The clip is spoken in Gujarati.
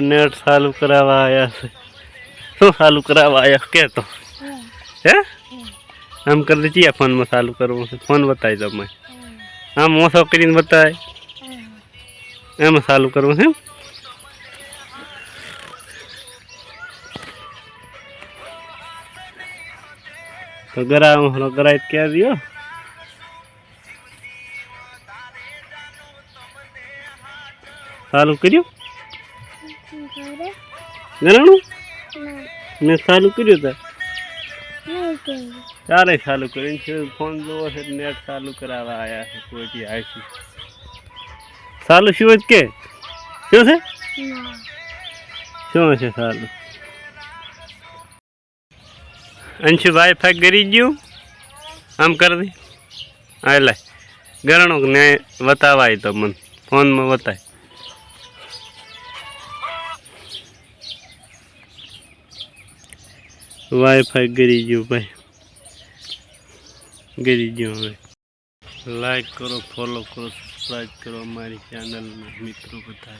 नेट करावाया से। तो सालू करावाया के तो। हाँ। है। हम कर लीजिए फ़ोन में सालू करो फ़ोन हाँ। हाँ, बताए जब मैं। हम वो सब करीन बताए। हम चालू करो है? तो गरा हम गराइत तो क्या दियो। सालू करियो? ગરાણું મેં ચાલુ કર્યું તા. ચાલે ચાલુ કરીને છે ફોન જોવો છે નેટ ચાલુ કરાવવા આવ્યા છે કોઈથી આવી ચાલુ શું કે. શું છે? શું છે ચાલુ. અંશુભાઈ ફાક કરી ગયું? આમ કરી દે. હા એટલે ગરણો ને બતાવાય તો મને. ફોનમાં બતાય. વાઈફાઈ ગરી ગયું ભાઈ. ગરી ગયું હવે. લાઈક કરો ફોલો કરો સબસ્ક્રાઈબ કરો અમારી ચેનલમાં મિત્રો બધા